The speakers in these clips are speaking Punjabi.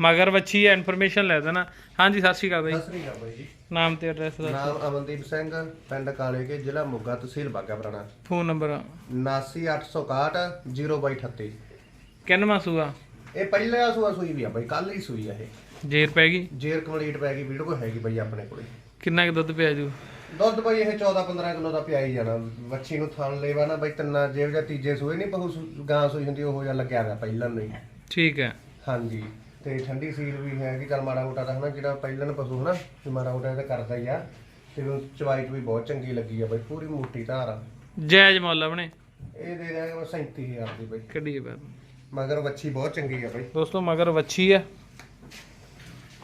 ਮਗਰ ਵੱਛੀ ਹੈ ਇਨਫੋਰਮੇਸ਼ਨ ਲੈ ਦੇਣਾ। ਹਾਂਜੀ ਸਤਿ ਸ਼੍ਰੀ ਅਕਾਲ ਬਾਈ। ਸਤਿ ਸ੍ਰੀ ਅਕਾਲ ਬਾਈ ਜੀ। ਨਾਮ ਤੇ ਐਡਰੈਸ ਦਾ ਨਾਮ ਅਮਨਦੀਪ ਸਿੰਘ ਪਿੰਡ ਕਾਲੇ ਕੇ ਜ਼ਿਲ੍ਹਾ ਮੋਗਾ ਤਹਿਸੀਲ ਬਾਗਾ ਪੁਰਾਣਾ। ਫੋਨ ਨੰਬਰ 798161 ਕਿੰਨਵਾਂ ਸੂਆ? ਇਹ ਪਹਿਲਾ ਸੂਆ ਸੂਈ ਵੀ ਆ ਬਾਈ ਕੱਲ ਹੀ ਸੂਈ ਆ ਇਹ। ਜੇਰ ਪੈ ਗਈ? ਜੇਰ ਕੰਪਲੀਟ ਪੈ ਗਈ ਵੀਡੀਓ ਹੈਗੀ ਬਾਈ ਆਪਣੇ ਕੋਲੇ। ਕਿੰਨਾ ਕੁ ਦੁੱਧ ਪਿਆ ਜੂ? ਦੁੱਧ ਬਾਈ ਇਹ 14 15 ਕਿਲੋ ਦਾ ਪਿਆ ਹੀ ਜਾਣਾ। ਵੱਛੀ ਨੂੰ ਥਣ ਲੈਵਾ ਨਾ ਬਾਈ ਤਿੰਨਾਂ ਜੇਬ ਜਾਂ ਤੀਜੇ ਸੂਏ ਨਹੀਂ ਪਹੂ ਗਾਂ ਸੂਈ ਹੁੰਦੀ ਉਹ ਜਿਹਾ ਲੱਗਿਆ ਹੋਇਆ ਪਹਿਲਾਂ ਨਹੀਂ ਠੀਕ ਹੈ। ਹਾਂਜੀ। ਤੇ ਠੰਡੀ ਸੀਲ ਵੀ ਹੈ ਕਿ ਚੱਲ ਮਾੜਾ ਮੋਟਾ ਤਾਂ ਹਨਾ ਜਿਹੜਾ ਪਹਿਲਾਂ ਪਸ਼ੂ ਹਨਾ ਤੇ ਮਾੜਾ ਮੋਟਾ ਇਹ ਤਾਂ ਕਰਦਾ ਹੀ ਆ। ਤੇ ਉਹ ਚਵਾਈ ਚ ਵੀ ਬਹੁਤ ਚੰਗੀ ਲੱਗੀ ਆ ਬਾਈ ਪੂਰੀ ਮੋਟੀ ਧਾਰ ਆ। ਜਾਇਜ਼ ਮੁੱਲ ਆਪਣੇ। ਇਹ ਦੇ ਦਿਆਂਗੇ ਬਸ 37000 ਦੀ ਬਾਈ। ਕੱਢੀਏ ਬਾਅਦ ਮਗਰ ਵੱਛੀ ਬਹੁਤ ਚੰਗੀ ਆ ਬਾਈ। ਦੋਸਤੋ ਮਗਰ ਵੱਛੀ ਆ।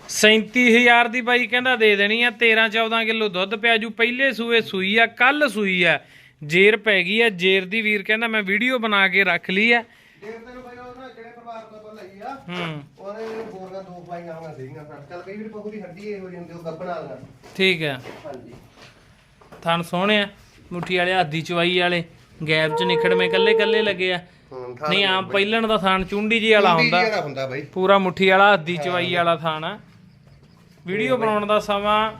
37000 ਦੀ ਬਾਈ ਕਹਿੰਦਾ ਦੇ ਦੇਣੀ ਆ 13 14 ਕਿਲੋ ਦੁੱਧ ਪਿਆ ਜੂ ਪਹਿਲੇ ਸੂਏ ਸੂਈ ਆ ਕੱਲ ਸੂਈ ਆ। ਜੇਰ ਪੈ ਗਈ ਆ ਜੇਰ ਦੀ ਵੀਰ ਕਹਿੰਦਾ ਮੈਂ ਵੀਡੀਓ ਬਣਾ ਕੇ ਰੱਖ ਲਈ ਆ ਬਾਈ ਉਹ ਨਾ ਜਿਹੜੇ ਪਰਿਵਾਰ ਤੋਂ ਲਈ ਆ ਹੂੰ। ਉਹਨੇ ਬੋਰੀਆਂ ਦੋ ਪਾਈਆਂ ਹੋਈਆਂ ਸੀਗੀਆਂ ਸਾਡੇ ਚੱਲ ਕਈ ਵਾਰੀ ਪਹੂ ਦੀ ਹੱਡੀ ਇਹ ਹੋ ਜਾਂਦੀ ਉਹ ਗੱਬਣ ਵਾਲੀਆਂ ਠੀਕ ਹੈ। ਹਾਂਜੀ। ਥਣ ਸੋਹਣੇ ਆ ਮੁੱਠੀ ਵਾਲੇ ਹੱਦੀ ਚਵਾਈ ਵਾਲੇ ਗੈਪ ਚ ਨਿਖੜਵੇਂ ਕੱਲੇ ਕੱਲੇ ਲੱਗੇ ਆ। ਨਹੀਂ ਆਮ ਪਹਿਲਣ ਦਾ ਥਣ ਚੁੰਡੀ ਜੀ ਵਾਲਾ ਹੁੰਦਾ। ਜਿਹੜਾ ਹੁੰਦਾ ਬਾਈ। ਪੂਰਾ ਮੁੱਠੀ ਵਾਲਾ ਹੱਦੀ ਚਵਾਈ ਵਾਲਾ ਥਾਣ ਆ। ਵੀਡੀਓ ਬਣਾਉਣ ਦਾ ਸਮਾਂ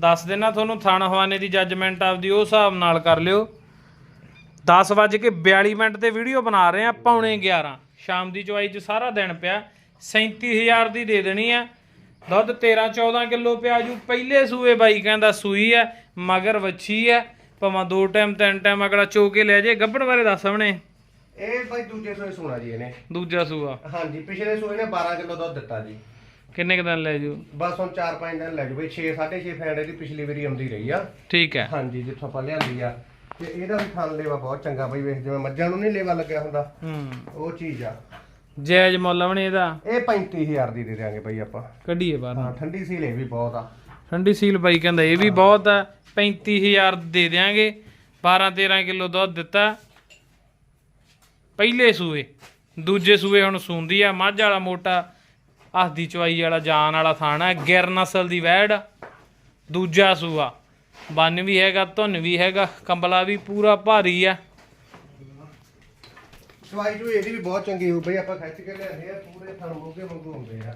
ਦੱਸ ਦੇਣਾ ਤੁਹਾਨੂੰ ਥਾਣ ਹਵਾਨੇ ਦੀ ਜੱਜਮੈਂਟ ਆਪਦੀ ਉਹ ਹਿਸਾਬ ਨਾਲ ਕਰ ਲਿਓ। 10 ਵੱਜ ਕੇ 42 ਮਿੰਟ ਤੇ ਵੀਡੀਓ ਬਣਾ ਰਹੇ ਆ ਪੌਣੇ 11 ਸ਼ਾਮ ਦੀ ਚਵਾਈ 'ਚ ਸਾਰਾ ਦਿਨ ਪਿਆ। 37000 ਦੀ ਦੇ ਦੇਣੀ ਆ। ਦੁੱਧ 13 14 ਕਿਲੋ ਪਿਆ ਜੂ। ਪਹਿਲੇ ਸੂਏ ਬਾਈ ਕਹਿੰਦਾ ਸੂਈ ਆ ਮਗਰ ਵੱਛੀ ਆ। ਭਾਵੇਂ ਦੋ ਟਾਈਮ ਤਿੰਨ ਟਾਈਮ ਅਗਲਾ ਚੋ ਕੇ ਲੈ ਜੇ। ਗੱਭਣ ਬਾਰੇ ਦੱਸ ਹਮਣੇ ਇਹ ਬਾਈ ਦੂਜੇ ਸੋਏ ਸੋਣਾ ਜੀ ਇਹਨੇ। ਦੂਜਾ ਸੂਆ। ਹਾਂਜੀ ਪਿਛਲੇ ਸੋਏ ਨੇ 12 ਕਿਲੋ ਦੁੱਧ ਦਿੱਤਾ ਜੀ। ਕਿੰਨੇ ਕੁ ਦਿਨ ਲੈ ਜੂ? ਬਸ ਹੁਣ 4-5 ਦਿਨ ਲੈ ਜੂ ਬਈ। 6 6.5 ਫੈਂਡ ਇਹਦੀ ਪਿਛਲੀ ਵਾਰੀ ਆਉਂਦੀ ਰਹੀ ਆ। ਠੀਕ ਹੈ। ਹਾਂਜੀ ਜਿੱਥੋਂ ਆਪਾਂ ਲਿਆਂਦੀ ਆ। ਤੇ ਇਹਦਾ ਵੀ ਥਣ ਲੇਵਾ ਬਹੁਤ ਚੰਗਾ ਬਈ ਵੇਖ ਜਿਵੇਂ ਮੱਝਾਂ ਨੂੰ ਨਹੀਂ ਲੇਵਾ ਲੱਗਿਆ ਹੁੰਦਾ। ਹੂੰ। ਉਹ ਚੀਜ਼ ਆ। ਜਾਇਜ਼ ਮੁੱਲ ਬਣੇ ਇਹਦਾ। ਇਹ 35000 ਦੀ ਦੇ ਦਿਆਂਗੇ ਬਈ ਆਪਾਂ। ਕੱਢੀਏ ਬਾਹਰ ਹਾਂ ਠੰਡੀ ਸੀਲ ਇਹ ਵੀ ਬਹੁਤ ਆ। ਠੰਡੀ ਸੀਲ ਬਾਈ ਕਹਿੰਦਾ ਇਹ ਵੀ ਬਹੁਤ ਆ। 35000 ਦੇ ਦਿਆਂਗੇ। 12 13 ਕਿਲੋ ਦੁੱਧ ਦਿੱਤਾ। ਪਹਿਲੇ ਸੂਏ। ਦੂਜੇ ਸੂਏ ਹੁਣ ਸੂੰਦੀ ਆ। ਮੱਝ ਵਾਲਾ ਮੋਟਾ। ਹੱਥ ਚਵਾਈ ਵਾਲਾ ਜਾਨ ਵਾਲਾ ਥਾਣਾ ਗਿਰ ਨਸਲ ਦੀ ਵੈੜ। ਦੂਜਾ ਸੂਆ। ਬੰਨ ਵੀ ਹੈਗਾ ਧੁੰਨ ਵੀ ਹੈਗਾ ਕੰਬਲਾ ਵੀ ਪੂਰਾ ਭਾਰੀ ਆ। ਸਵਾਈ ਜੂ ਇਹਦੀ ਵੀ ਬਹੁਤ ਚੰਗੀ ਹੋ ਬਈ ਆਪਾਂ ਖਿੱਚ ਕੇ ਲਿਆਂਦੇ ਆ ਪੂਰੇ ਥਣ ਮੋਗੇ ਵਾਂਗੂ ਹੁੰਦੇ ਆ।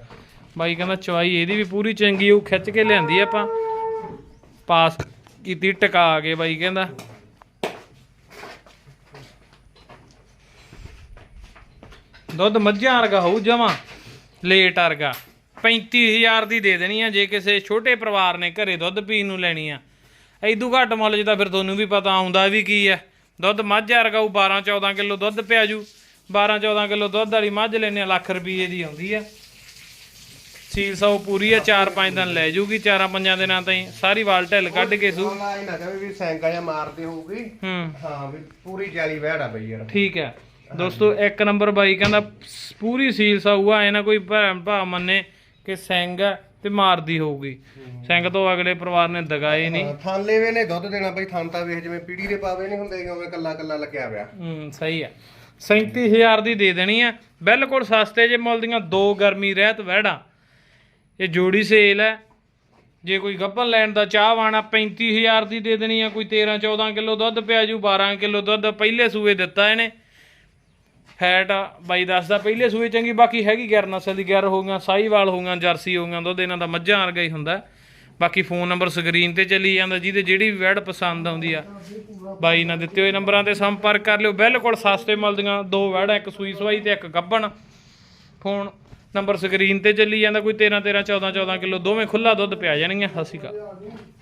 ਬਾਈ ਕਹਿੰਦਾ ਚਵਾਈ ਇਹਦੀ ਵੀ ਪੂਰੀ ਚੰਗੀ ਉਹ ਖਿੱਚ ਕੇ ਲਿਆਂਦੀ ਆਪਾਂ। ਪਾਸ ਕੀਤੀ ਟਿਕਾ ਕੇ ਬਾਈ ਕਹਿੰਦਾ। ਦੁੱਧ ਮੱਝਾਂ ਵਰਗਾ ਹੋਊ ਜਮਾ ਲੇਟ ਵਰਗਾ। 35000 ਦੀ ਦੇ ਦੇਣੀ ਆ ਜੇ ਕਿਸੇ ਛੋਟੇ ਪਰਿਵਾਰ ਨੇ ਘਰੇ ਦੁੱਧ ਪੀਣ ਨੂੰ ਲੈਣੀ ਆ। ਐਦੂ ਘੱਟ ਮੁੱਲ ਤਾਂ ਫਿਰ ਤੁਹਾਨੂੰ ਵੀ ਪਤਾ ਆਉਂਦਾ ਵੀ ਕੀ ਆ ਦੁੱਧ ਮੱਝ ਵਰਗਾ ਉਹ 12 14 ਕਿਲੋ ਦੁੱਧ ਪਿਆ ਜੂ 12 14 ਕਿਲੋ ਦੁੱਧ ਵਾਲੀ ਮੱਝ ਲੈਣੇ ਲੱਖ ਰੁਪਏ ਦੀ ਆਉਂਦੀ ਆ ਸੀਲ ਸੌ ਪੂਰੀ ਆ 4-5 ਦਿਨ ਲੈ ਜੂਗੀ 4-5 ਦਿਨਾਂ ਤਾਈਂ ਸਾਰੀ ਵਾਲ ਢਿੱਲ ਕੱਢ ਕੇ ਸੂ। ਆਨਲਾਈਨ ਨਾ ਕਹੇ ਵੀ ਸੈਂਕਾ ਜਾਂ ਮਾਰਦੇ ਹੋਊਗੀ। ਹੂੰ। ਹਾਂ ਵੀ ਪੂਰੀ ਜਾਲੀ ਵਹਿੜ ਆ ਬਈ ਯਾਰ। ਠੀਕ ਹੈ। ਦੋਸਤੋ ਇੱਕ ਨੰਬਰ ਬਾਈ ਕਹਿੰਦਾ ਪੂਰੀ ਸੀਲ ਸਾਊ ਆ ਇਹ ਨਾ ਕੋਈ ਭੈਣ ਭਾ ਮੰਨੇ ਕਿ ਸਿੰਘ ਆ ਤੇ ਮਾਰਦੀ ਹੋਊਗੀ। ਸਿੰਘ ਤੋਂ ਅਗਲੇ ਪਰਿਵਾਰ ਨੇ ਦਗਾਏ ਨਹੀਂ ਥਣ ਲੈਵੇ ਨੇ ਦੁੱਧ ਦੇਣਾ ਬਈ ਥਣ ਤਾਂ ਵੇਖ ਜਿਵੇਂ ਪੀੜੀ ਦੇ ਪਾਵੇ ਨਹੀਂ ਹੁੰਦੇ ਉਵੇਂ ਕੱਲਾ ਕੱਲਾ ਲੱਗਿਆ ਪਿਆ ਹੂੰ ਸਹੀ ਆ। 37000 ਦੀ ਦੇ ਦੇਣੀ ਆ। ਬਿਲਕੁਲ ਸਸਤੇ ਜੇ ਮੁੱਲ ਦੀਆਂ ਦੋ ਗਰਮੀ ਰਹਿਤ ਵਹਿੜਾ। ਇਹ ਜੋੜੀ ਸੇਲ ਹੈ। ਜੇ ਕੋਈ ਗੱਪਨ ਲੈਣ ਦਾ ਚਾਹ ਵਾਣਾ 35000 ਦੀ ਦੇ ਦੇਣੀ ਆ। ਕੋਈ 13 14 ਕਿਲੋ ਦੁੱਧ ਪਿਆ ਜੂ 12 ਕਿਲੋ ਦੁੱਧ ਪਹਿਲੇ ਸੂਏ ਦਿੱਤਾ ਇਹਨੇ। ਫੈਟ ਬਾਈ ਦੱਸਦਾ ਪਹਿਲੇ ਸੂਏ ਚੰਗੀ, ਬਾਕੀ ਹੈਗੀ ਗਿਰ ਨਸਲ ਦੀ ਗੈਰ ਹੋ ਗਈਆਂ ਸਾਈਵਾਲ ਹੋ ਜਰਸੀ ਹੋ ਗਈਆਂ ਦੁੱਧ ਇਹਨਾਂ ਦਾ ਮੱਝਾਂ ਵਰਗਾ ਹੀ ਹੁੰਦਾ। ਬਾਕੀ ਫੋਨ ਨੰਬਰ ਸਕਰੀਨ ਤੇ ਚੱਲੀ ਜਾਂਦਾ, ਜਿਹਦੇ ਜਿਹੜੀ ਵੀ ਵੈਡ ਪਸੰਦ ਆਉਂਦੀ ਆ। ਬਾਈ ਨਾਲ ਦਿੱਤੇ ਹੋਏ ਨੰਬਰਾਂ ਤੇ ਸੰਪਰਕ ਕਰ ਲਿਓ। ਬਿਲਕੁਲ ਸਸਤੇ ਮਿਲਦੀਆਂ ਦੋ ਵੈੜਾਂ, ਇੱਕ ਸੂਈ ਸਵਾਈ ਤੇ ਇੱਕ ਗੱਬਣ। ਫੋਨ ਨੰਬਰ ਸਕਰੀਨ ਤੇ ਚੱਲੀ ਜਾਂਦਾ, ਕੋਈ 13 13 14 14 ਕਿਲੋ, ਦੋਵੇਂ ਖੁੱਲਾ ਦੁੱਧ ਪਿਆ ਜਾਣਗੀਆਂ। ਸਤਿ ਸ਼੍ਰੀ ਅਕਾਲ।